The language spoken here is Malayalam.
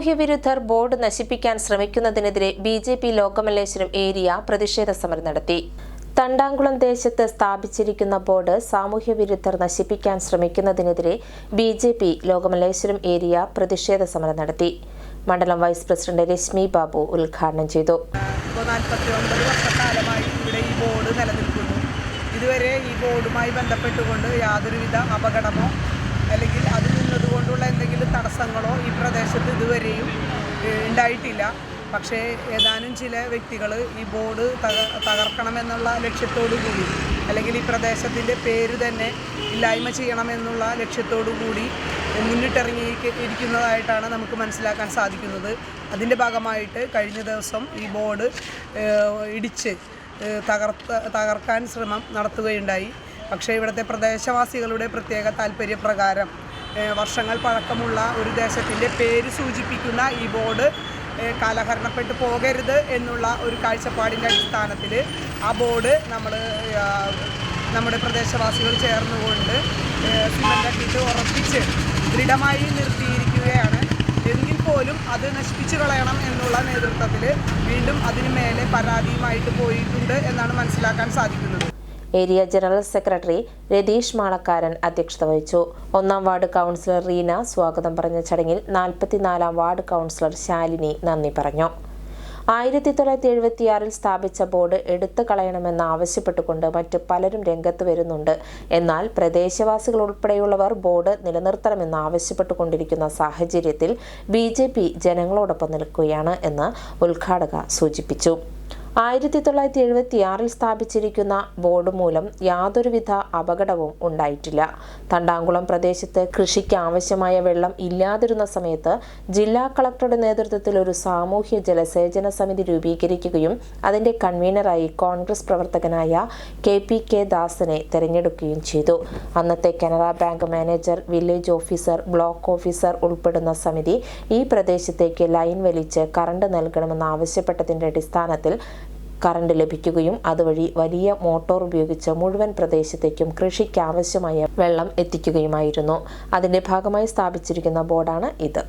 സാമൂഹ്യ വിരുദ്ധർ ബോർഡ് നശിപ്പിക്കാൻ ശ്രമിക്കുന്നതിനെതിരെ B J P Lokamalleswaram area പ്രതിഷേധ സമരം നടത്തി. തണ്ടാംകുളം ദേശത്ത് സ്ഥാപിച്ചിരിക്കുന്ന ബോർഡ് സാമൂഹ്യ വിരുദ്ധർ നശിപ്പിക്കാൻ ശ്രമിക്കുന്നതിനെതിരെ B J P Lokamalleswaram area പ്രതിഷേധ സമരം നടത്തി. മണ്ഡലം വൈസ് പ്രസിഡന്റ് രശ്മി ബാബു ഉദ്ഘാടനം ചെയ്തു. ഇതുവരെ ഈ ബോർഡുമായി ബന്ധപ്പെട്ടുകൊണ്ട് യാതൊരുവിധ അപകടമോ അല്ലെങ്കിൽ അത് നിന്നതുകൊണ്ടുള്ള എന്തെങ്കിലും തടസ്സങ്ങളോ ഈ പ്രദേശത്ത് ഇതുവരെയും ഉണ്ടായിട്ടില്ല. പക്ഷേ ഏതാനും ചില വ്യക്തികൾ ഈ ബോർഡ് തക തകർക്കണമെന്നുള്ള ലക്ഷ്യത്തോടു കൂടി അല്ലെങ്കിൽ ഈ പ്രദേശത്തിന്റെ പേര് തന്നെ ഇല്ലായ്മ ചെയ്യണമെന്നുള്ള ലക്ഷ്യത്തോടു കൂടി മുന്നിട്ടിറങ്ങി ഇരിക്കുന്നതായിട്ടാണ് നമുക്ക് മനസ്സിലാക്കാൻ സാധിക്കുന്നത്. അതിന്റെ ഭാഗമായിട്ട് കഴിഞ്ഞ ദിവസം ഈ ബോർഡ് ഇടിച്ച് തകർത്ത തകർക്കാൻ ശ്രമം നടത്തുകയുണ്ടായി. പക്ഷേ ഇവിടുത്തെ പ്രദേശവാസികളുടെ പ്രത്യേക താല്പര്യപ്രകാരം വർഷങ്ങൾ പഴക്കമുള്ള ഒരു ദേശത്തിന്റെ പേര് സൂചിപ്പിക്കുന്ന ഈ ബോർഡ് കാലഹരണപ്പെട്ട് പോകരുത് എന്നുള്ള ഒരു കാഴ്ചപ്പാടിന്റെ അടിസ്ഥാനത്തിൽ ആ ബോർഡ് നമ്മൾ നമ്മുടെ പ്രദേശവാസികൾ ചേർന്നുകൊണ്ട് സിമെന്റിട്ട് ഉറപ്പിച്ച് ദൃഢമായി നിർത്തിയിരിക്കുകയാണ്. എങ്കിൽ പോലും അത് നശിപ്പിച്ചു കളയണം എന്നുള്ള നേതൃത്വത്തിൽ വീണ്ടും അതിന് മേലെ പരാതിയുമായിട്ട് പോയിട്ടുണ്ട് എന്നാണ് മനസ്സിലാക്കാൻ സാധിക്കുന്നത്. Area general secretary Ratheesh Malakkaran അധ്യക്ഷത വഹിച്ചു. ഒന്നാം വാർഡ് കൗൺസിലർ റീന സ്വാഗതം പറഞ്ഞ ചടങ്ങിൽ നാൽപ്പത്തിനാലാം വാർഡ് കൗൺസിലർ ശാലിനി നന്ദി പറഞ്ഞു. ആയിരത്തി തൊള്ളായിരത്തി എഴുപത്തിയാറിൽ സ്ഥാപിച്ച ബോർഡ് എടുത്തു കളയണമെന്ന് ആവശ്യപ്പെട്ടുകൊണ്ട് മറ്റ് പലരും രംഗത്ത് വരുന്നുണ്ട്. എന്നാൽ പ്രദേശവാസികൾ ഉൾപ്പെടെയുള്ളവർ ബോർഡ് നിലനിർത്തണമെന്ന് ആവശ്യപ്പെട്ടുകൊണ്ടിരിക്കുന്ന സാഹചര്യത്തിൽ ബി ജനങ്ങളോടൊപ്പം നിൽക്കുകയാണ് എന്ന് ഉദ്ഘാടക സൂചിപ്പിച്ചു. ആയിരത്തി തൊള്ളായിരത്തി എഴുപത്തി ആറിൽ സ്ഥാപിച്ചിരിക്കുന്ന ബോർഡ് മൂലം യാതൊരുവിധ അപകടവും ഉണ്ടായിട്ടില്ല. തണ്ടാങ്കുളം പ്രദേശത്ത് കൃഷിക്ക് ആവശ്യമായ വെള്ളം ഇല്ലാതിരുന്ന സമയത്ത് ജില്ലാ കളക്ടറുടെ നേതൃത്വത്തിൽ ഒരു സാമൂഹ്യ ജലസേചന സമിതി രൂപീകരിക്കുകയും അതിന്റെ കൺവീനറായി കോൺഗ്രസ് പ്രവർത്തകനായ കെ പി കെ ദാസനെ തെരഞ്ഞെടുക്കുകയും ചെയ്തു. അന്നത്തെ Canara bank manager village officer block officer ഉൾപ്പെടുന്ന സമിതി ഈ പ്രദേശത്തേക്ക് ലൈൻ വലിച്ച് കറണ്ട് നൽകണമെന്ന് ആവശ്യപ്പെട്ടതിന്റെ അടിസ്ഥാനത്തിൽ കറണ്ട് ലഭിക്കുകയും അതുവഴി വലിയ മോട്ടോർ ഉപയോഗിച്ച് മുഴുവൻ പ്രദേശത്തേക്കും കൃഷിക്ക് ആവശ്യമായ വെള്ളം എത്തിക്കുകയുമായിരുന്നു. അതിന്റെ ഭാഗമായി സ്ഥാപിച്ചിരിക്കുന്ന ബോർഡാണ് ഇത്.